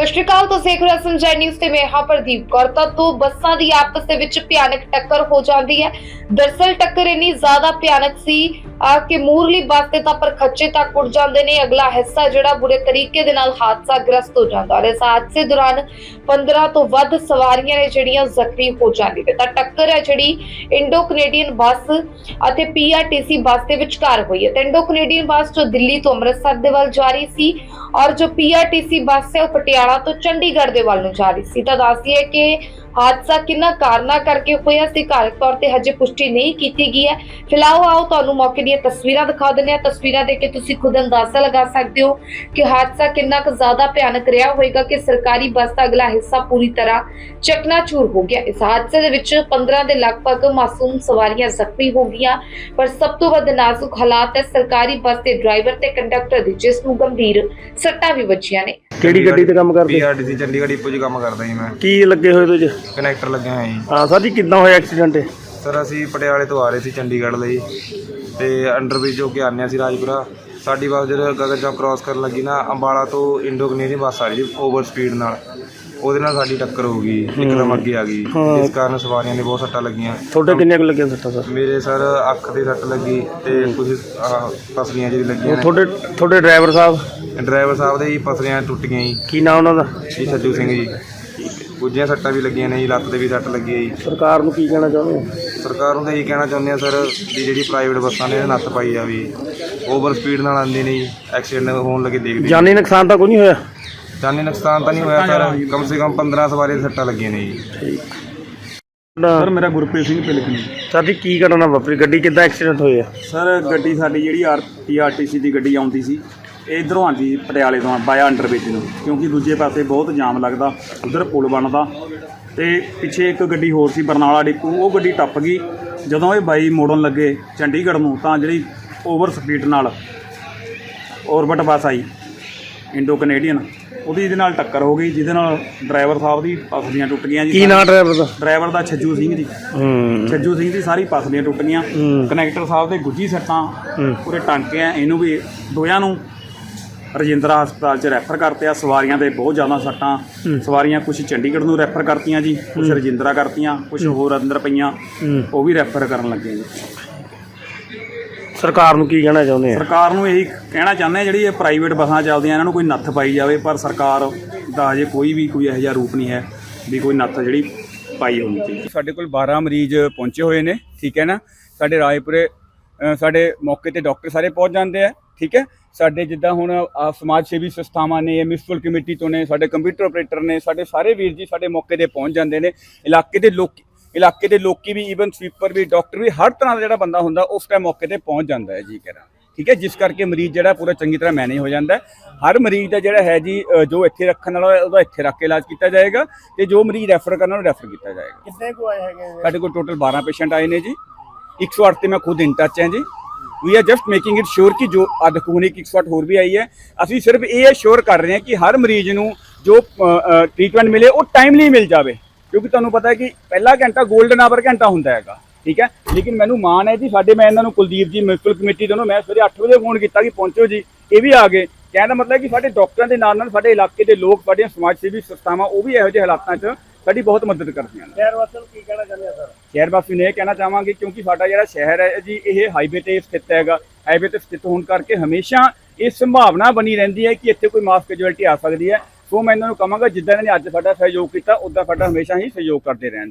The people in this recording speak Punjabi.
ਸਤਿ ਸ਼੍ਰੀ ਅਕਾਲ, ਤੁਸੀਂ ਦੇਖ ਰਹੇ ਹੋ ਸੰਜੈ ਨਿਊਜ਼ ਤੇ ਮੈਂ ਹਾਂ ਪ੍ਰਦੀਪ ਕੌਰ। ਤਾਂ ਦੋ ਬੱਸਾਂ ਦੀ ਆਪਸ ਦੇ ਵਿੱਚ ਭਿਆਨਕ ਟੱਕਰ ਹੋ ਜਾਂਦੀ ਹੈ। ਦਰਸਲ ਟੱਕਰ ਇੰਨੀ ਜ਼ਿਆਦਾ ਭਿਆਨਕ ਸੀ ਆ ਕਿ ਮੂਰਲੀ ਬੱਸ ਤੇ ਤਾਂ ਪਰ ਖੱਚੇ ਤੱਕ ਉੱਡ ਜਾਂਦੇ ਨੇ। ਅਗਲਾ ਹਿੱਸਾ ਜਿਹੜਾ ਬੁਰੇ ਤਰੀਕੇ ਦੇ ਨਾਲ ਹਾਦਸਾ ਗ੍ਰਸਤ ਹੋ ਜਾਂਦਾ ਔਰ ਇਸ ਹਾਦਸੇ ਦੌਰਾਨ 15 ਤੋਂ ਵੱਧ ਸਵਾਰੀਆਂ ਨੇ ਜਿਹੜੀਆਂ ਜ਼ਖਮੀ ਹੋ ਜਾਂਦੀਆਂ ਨੇ। ਤਾਂ ਟੱਕਰ ਹੈ ਜਿਹੜੀ ਇੰਡੋ ਕੈਨੇਡੀਅਨ ਬੱਸ ਅਤੇ ਪੀਆਰਟੀਸੀ ਬੱਸ ਦੇ ਵਿਚਕਾਰ ਹੋਈ ਹੈ। ਤੇ ਇੰਡੋ ਕੈਨੇਡੀਅਨ ਬੱਸ ਜੋ ਦਿੱਲੀ ਤੋਂ ਅੰਮ੍ਰਿਤਸਰ ਦੇ ਵੱਲ ਜਾ ਰਹੀ ਸੀ ਔਰ ਜੋ ਪੀਆਰਟੀਸੀ ਬੱਸ ਹੈ ਉਹ ਪਟਿਆਲਾ ਤੋਂ ਚੰਡੀਗੜ੍ਹ ਦੇ ਵੱਲ ਨੂੰ ਜਾ ਰਹੀ ਸੀ। ਤਾਂ ਦੱਸਦੀ ਹੈ ਕਿ ਹਾਦਸਾ ਕਿੰਨਾ ਕਾਰਨਾਂ ਕਰਕੇ ਹੋਇਆ ਸੀ। ਅਧਿਕਾਰਕ ਤੌਰ ਤੇ ਹਜੇ ਪੁਸ਼ਟੀ ਨਹੀਂ ਕੀਤੀ ਗਈ ਹੈ। ਫਿਲਹਾਲ ਆਓ, ਤੁਹਾਨੂੰ ਮੌਕੇ ਦੀਆਂ ਤਸਵੀਰਾਂ ਦਿਖਾ ਦਿੰਦੇ ਹਾਂ। ਤਸਵੀਰਾਂ ਦੇਖ ਕੇ ਤੁਸੀਂ ਖੁਦ ਅੰਦਾਜ਼ਾ ਲਗਾ ਸਕਦੇ ਹੋ ਕਿ ਹਾਦਸਾ ਕਿੰਨਾ ਕੁ ਜ਼ਿਆਦਾ ਭਿਆਨਕ ਰਿਹਾ ਹੋਵੇਗਾ ਕਿ ਸਰਕਾਰੀ ਬੱਸ ਦਾ ਅਗਲਾ ਹਿੱਸਾ ਪੂਰੀ ਤਰ੍ਹਾਂ ਚਕਨਾਚੂਰ ਹੋ ਗਿਆ। ਇਸ ਹਾਦਸੇ ਦੇ ਵਿੱਚ 15 ਦੇ ਲਗਭਗ ਮਾਸੂਮ ਸਵਾਰੀਆਂ ਜ਼ਖਮੀ ਹੋ ਗਈਆਂ ਪਰ ਸਭ ਤੋਂ ਵੱਧ ਨਾਜ਼ੁਕ ਹਾਲਾਤ ਹੈ ਸਰਕਾਰੀ ਬੱਸ ਦੇ ਡਰਾਈਵਰ ਤੇ ਕੰਡਕਟਰ ਦੀ ਜਿਸ ਨੂੰ ਗੰਭੀਰ ਸੱਟਾਂ ਵੀ ਵੱਜੀਆਂ ਨੇ। ਕਿਹੜੀ ਗੱਡੀ ਤੇ ਕੰਮ ਕਰਦੇ? ਪੀਆਰਟੀਸੀ ਚੰਡੀਗੜ੍ਹ ਇਪੋ 'ਚ ਕੰਮ ਕਰਦਾ ਜੀ ਮੈਂ। ਕੀ ਲੱਗੇ ਹੋਏ ਤੁਝ ਕਨੈਕਟਰ ਲੱਗਿਆ ਹੋਇਆ ਜੀ। ਹਾਂ ਸਰ ਜੀ ਕਿੱਦਾਂ ਹੋਇਆ ਐਕਸੀਡੈਂਟ ਸਰ ਅਸੀਂ ਪਟਿਆਲੇ ਤੋਂ ਆ ਰਹੇ ਸੀ ਚੰਡੀਗੜ੍ਹ ਲਈ। ਤੇ ਅੰਡਰਬ੍ਰਿਜ ਹੋ ਕੇ ਆਉਂਦੇ ਸੀ ਰਾਜਪੁਰਾ। ਸਾਡੀ ਬੱਸ ਜਦੋਂ ਗਗਨ ਚੌਕ ਕ੍ਰਾਸ ਕਰਨ ਲੱਗੀ ਨਾ ਅੰਬਾਲਾ ਤੋਂ ਇੰਡੋ ਕੈਨੇਡੀਅਨ ਬੱਸ ਆ ਰਹੀ ਸੀ ਓਵਰ ਸਪੀਡ ਨਾਲ। ਉਹਦੇ ਨਾਲ ਸਾਡੀ ਟੱਕਰ ਹੋ ਗਈ ਇੱਕਦਮ ਅੱਗੇ ਆ ਗਈ। ਹਾਂ। ਇਸ ਕਾਰਨ ਸਵਾਰੀਆਂ ਨੇ ਬਹੁਤ ਸੱਟਾਂ ਲੱਗੀਆਂ। ਤੁਹਾਡੇ ਕਿੰਨੇ ਕੁ ਲੱਗੀਆਂ ਸੱਟਾਂ ਸਰ? ਮੇਰੇ ਸਰ ਅੱਖ ਦੀ ਸੱਟ ਲੱਗੀ ਤੇ ਕੁਝ ਆਹ, ਪਸਲੀਆਂ ਜਿਹੜੀ ਲੱਗੀਆਂ ਨੇ। ਤੁਹਾਡੇ ਤੁਹਾਡੇ ਡਰਾਈਵਰ ਸਾਹਿਬ? ਡਰਾਈਵਰ ਸਾਹਿਬ ਦੇ ਜੀ ਪਸਲੀਆਂ ਟੁੱਟ ਗਈਆਂ ਜੀ। ਕੀ ਨਾਮ ਉਹਨਾਂ ਦਾ? ਜੀ ਸੱਜੂ ਸਿੰਘ ਜੀ। ਗੁੱਜੀਆਂ ਸੱਟਾਂ ਵੀ ਲੱਗੀਆਂ ਨੇ ਜੀ ਲੱਤ ਤੇ ਵੀ ਸੱਟ ਲੱਗੀ ਹੈ ਜੀ। ਸਰਕਾਰ ਨੂੰ ਕੀ ਕਹਿਣਾ ਚਾਹੁੰਦੇ ਹੋ? ਸਰਕਾਰ ਨੂੰ ਤਾਂ ਇਹੀ ਕਹਿਣਾ ਚਾਹੁੰਦੇ ਆ ਸਰ ਵੀ ਜਿਹੜੀ ਪ੍ਰਾਈਵੇਟ ਬੱਸਾਂ ਨੇ ਇਹ ਨੱਥ ਪਾਈ ਜਾਵੇ ਓਵਰ ਸਪੀਡ ਨਾਲ ਆਉਂਦੀ ਨਹੀਂ ਐਕਸੀਡੈਂਟ ਹੋਣ ਲੱਗੇ ਦੇਖਦੇ ਜਾਨੀ ਨੁਕਸਾਨ ਤਾਂ ਕੋਈ ਨਹੀਂ ਹੋਇਆ? ਜਾਨੀ ਨੁਕਸਾਨ ਤਾਂ ਨਹੀਂ ਹੋਇਆ ਸਰ ਕਮ ਸੇ ਕਮ 15 ਸਵਾਰੀ ਦੀਆਂ ਸੱਟਾਂ ਲੱਗੀਆਂ ਨੇ ਜੀ। ਸਰ ਮੇਰਾ ਗੁਰਪ੍ਰੀਤ ਸਿੰਘ ਪਿਲਕਣੀ ਸਰ ਜੀ ਕੀ ਕਰਨਾ ਵਾਪਰੀ? ਗੱਡੀ ਕਿੱਦਾਂ ਐਕਸੀਡੈਂਟ ਹੋਇਆ ਸਰ ਗੱਡੀ ਸਾਡੀ ਜਿਹੜੀ ਆਰ ਪੀਆਰਟੀਸੀ ਦੀ ਗੱਡੀ ਆਉਂਦੀ ਸੀ। ਇੱਧਰੋਂ ਆਉਂਦੀ ਪਟਿਆਲੇ ਤੋਂ ਬਾਇਆ ਅੰਡਰਬ੍ਰਿਜ ਨੂੰ ਕਿਉਂਕਿ ਦੂਜੇ ਪਾਸੇ ਬਹੁਤ ਜਾਮ ਲੱਗਦਾ ਉਧਰ ਪੁਲ ਬਣਦਾ। ਤੇ ਪਿੱਛੇ ਇੱਕ ਗੱਡੀ ਹੋਰ ਸੀ ਬਰਨਾਲਾ ਡਿਪੂ ਉਹ ਗੱਡੀ ਟੱਪ ਗਈ। ਜਦੋਂ ਇਹ ਬਾਈ ਮੋੜਨ ਲੱਗੇ ਚੰਡੀਗੜ੍ਹ ਨੂੰ ਤਾਂ ਜਿਹੜੀ ਓਵਰ ਸਪੀਡ ਨਾਲ ਔਰਬਿਟ ਬੱਸ ਆਈ ਇੰਡੋ ਕੈਨੇਡੀਅਨ ਉਹਦੀ ਇਹਦੇ ਨਾਲ ਟੱਕਰ ਹੋ ਗਈ ਜਿਹਦੇ ਨਾਲ ਡਰਾਈਵਰ ਸਾਹਿਬ ਦੀ ਪਸਲੀਆਂ ਟੁੱਟ ਗਈਆਂ ਜੀ। ਕੀ ਨਾਂ ਡਰਾਈਵਰ ਦਾ? ਡਰਾਈਵਰ ਦਾ ਛੱਜੂ ਸਿੰਘ ਜੀ। ਹੂੰ। ਛੱਜੂ ਸਿੰਘ ਦੀ ਸਾਰੀ ਪਸਲੀਆਂ ਟੁੱਟ ਗਈਆਂ। ਕਨੈਕਟਰ ਸਾਹਿਬ ਦੇ ਗੁੱਜੀ ਸੱਟਾਂ। ਪੂਰੇ ਟਾਂਕੇ ਆ ਇਹਨੂੰ ਵੀ ਦੋਆਂ ਨੂੰ ਰਜਿੰਦਰਾ ਹਸਪਤਾਲ 'ਚ ਰੈਫਰ ਕਰਤੇ ਆ। ਸਵਾਰੀਆਂ ਦੇ ਬਹੁਤ ਜ਼ਿਆਦਾ ਸੱਟਾਂ। ਸਵਾਰੀਆਂ ਕੁਝ ਚੰਡੀਗੜ੍ਹ ਨੂੰ ਰੈਫਰ ਕਰਤੀਆਂ ਜੀ ਕੁਝ ਰਜਿੰਦਰਾ ਕਰਤੀਆਂ ਕੁਝ ਹੋਰ ਅੰਦਰ ਪਈਆਂ। ਉਹ ਵੀ ਰੈਫਰ ਕਰਨ ਲੱਗੇ ਜੀ। ਸਰਕਾਰ ਨੂੰ ਕੀ ਕਹਿਣਾ ਚਾਹੁੰਦੇ ਆ? ਸਰਕਾਰ ਨੂੰ ਇਹੀ ਕਹਿਣਾ ਚਾਹੁੰਦੇ ਆ ਜਿਹੜੀ ਇਹ ਪ੍ਰਾਈਵੇਟ ਬੱਸਾਂ ਚੱਲਦੀਆਂ ਇਹਨਾਂ ਨੂੰ ਕੋਈ ਨੱਥ ਪਾਈ ਜਾਵੇ ਪਰ ਸਰਕਾਰ ਦਾ ਅਜੇ ਕੋਈ ਵੀ ਕੋਈ ਇਹੋ ਜਿਹਾ ਰੂਪ ਨਹੀਂ ਹੈ ਵੀ ਕੋਈ ਨੱਥ ਜਿਹੜੀ ਪਾਈ ਹੋਣੀ ਚਾਹੀਦੀ। ਸਾਡੇ ਕੋਲ 12 ਮਰੀਜ਼ ਪਹੁੰਚੇ ਹੋਏ ਨੇ ਠੀਕ ਹੈ ਨਾ? ਸਾਡੇ ਰਾਏਪੁਰੇ ਸਾਡੇ ਮੌਕੇ ਤੇ ਡਾਕਟਰ ਸਾਰੇ ਪਹੁੰਚ ਜਾਂਦੇ ਆ। ਠੀਕ ਹੈ? ਸਾਡੇ ਜਿੱਦਾਂ ਹੁਣ ਸਮਾਜ ਸੇਵੀ ਸੰਸਥਾਵਾਂ ਨੇ ਮਿਊਨਿਸਪਲ ਕਮੇਟੀ ਤੋਂ ਨੇ ਸਾਡੇ ਕੰਪਿਊਟਰ ਆਪਰੇਟਰ ਨੇ ਸਾਡੇ ਸਾਰੇ ਵੀਰ ਜੀ ਸਾਡੇ ਮੌਕੇ ਤੇ ਪਹੁੰਚ ਜਾਂਦੇ ਨੇ। ਇਲਾਕੇ ਦੇ ਲੋਕ ਇਲਾਕੇ ਦੇ ਲੋਕੀ ਵੀ ਈਵਨ ਸਵੀਪਰ ਵੀ ਡਾਕਟਰ ਵੀ ਹਰ ਤਰ੍ਹਾਂ ਦਾ ਜਿਹੜਾ ਬੰਦਾ ਹੁੰਦਾ ਉਸ ਟਾਈਮ ਮੌਕੇ ਤੇ ਪਹੁੰਚ ਜਾਂਦਾ ਹੈ ਜੀ ਕਰਾਂ ਠੀਕ ਹੈ? ਜਿਸ ਕਰਕੇ ਮਰੀਜ਼ ਜਿਹੜਾ ਪੂਰਾ ਚੰਗੀ ਤਰ੍ਹਾਂ ਮੈਨੇਜ ਹੋ ਜਾਂਦਾ ਹਰ ਮਰੀਜ਼ ਦਾ ਜਿਹੜਾ ਹੈ ਜੀ ਜੋ ਇੱਥੇ ਰੱਖਣ ਵਾਲਾ ਉਹਦਾ ਇੱਥੇ ਰੱਖ ਕੇ ਇਲਾਜ ਕੀਤਾ ਜਾਏਗਾ ਤੇ ਜੋ ਮਰੀਜ਼ ਰੈਫਰ ਕਰਨ ਵਾਲਾ ਰੈਫਰ ਕੀਤਾ ਜਾਏਗਾ। ਕਿੰਨੇ ਕੋ ਆਏ ਹੈਗੇ ਸਾਡੇ ਕੋਲ ਟੋਟਲ 12 ਪੇਸ਼ੈਂਟ ਆਏ ਨੇ ਜੀ। 108 ਤੇ ਮੈਂ ਖੁਦ ਇਨ ਟੱਚ ਹਾਂ ਜੀ। We are just making it sure ਕਿ ਜੋ ਅਧਕੂਨਿਕ 108 ਹੋਰ ਵੀ ਆਈ ਹੈ ਅਸੀਂ ਸਿਰਫ ਇਹ ਸ਼ੋਰ ਕਰ ਰਹੇ ਹਾਂ ਕਿ ਹਰ ਮਰੀਜ਼ ਨੂੰ ਜੋ ਟ੍ਰੀਟਮੈਂਟ ਮਿਲੇ ਉਹ ਟਾਈਮਲੀ ਮਿਲ ਜਾਵੇ ਕਿਉਂਕਿ ਤੁਹਾਨੂੰ ਪਤਾ ਹੈ ਕਿ ਪਹਿਲਾ ਘੰਟਾ 골ਡਨ ਆਵਰ ਘੰਟਾ ਹੁੰਦਾ ਹੈਗਾ, ਠੀਕ ਹੈ? ਲੇਕਿਨ ਮੈਨੂੰ ਮਾਣ ਹੈ ਜੀ, ਸਾਡੇ ਮੈਂ ਇਹਨਾਂ ਨੂੰ ਕੁਲਦੀਪ ਜੀ ਮਿਊਨਿਸਪਲ ਕਮੇਟੀ ਤੋਂ ਮੈਂ ਸਵੇਰੇ 8 ਵਜੇ ਫੋਨ ਕੀਤਾ ਕਿ ਪਹੁੰਚੋ ਜੀ, ਇਹ ਵੀ ਆ ਗਏ। ਕਹਿਣ ਦਾ ਮਤਲਬ ਕਿ ਸਾਡੇ ਡਾਕਟਰਾਂ ਦੇ ਨਾਲ ਨਾਲ ਸਾਡੇ ਇਲਾਕੇ ਦੇ ਲੋਕ, ਸਾਡੀਆਂ ਸਮਾਜ ਸੇਵੀ ਸੰਸਥਾਵਾਂ, ਉਹ ਵੀ ਇਹੋ ਜਿਹੇ ਹਾਲਾਤਾਂ 'ਚ ਸਾਡੀ ਬਹੁਤ ਮਦਦ ਕਰਦੀਆਂ ਨੇ। ਸ਼ਹਿਰ ਵਾਸਤੇ ਕੀ ਕਹਿਣਾ ਚਾਹੁੰਦੇ ਆ ਸਰ? ਸ਼ਹਿਰ ਵਾਸੀ ਨੇ ਇਹ ਕਹਿਣਾ ਚਾਹਾਂਗੇ ਕਿਉਂਕਿ ਸਾਡਾ ਜਿਹੜਾ ਸ਼ਹਿਰ ਹੈ ਜੀ ਇਹ ਹਾਈਵੇ ਤੇ ਸਥਿਤ ਹੈਗਾ। ਹਾਈਵੇ ਤੇ ਸਥਿਤ ਹੋਣ ਕਰਕੇ ਹਮੇਸ਼ਾ ਇਹ ਸੰਭਾਵਨਾ ਬਣੀ ਰਹਿੰਦੀ ਹੈ ਕਿ ਇੱਥੇ ਕੋਈ ਮਾਸ ਕੈਜੁਅਲਟੀ ਆ ਸਕਦੀ ਹੈ। ਸੋ ਮੈਂ ਇਹਨਾਂ ਨੂੰ ਕਹਾਂਗਾ ਜਿੱਦਾਂ ਇਹਨਾਂ ਨੇ ਅੱਜ ਸਾਡਾ ਸਹਿਯੋਗ ਕੀਤਾ ਉਦਾਂ ਸਾਡਾ ਹਮੇਸ਼ਾ ਹੀ ਸਹਿਯੋਗ ਕਰਦੇ ਰਹਿਣ।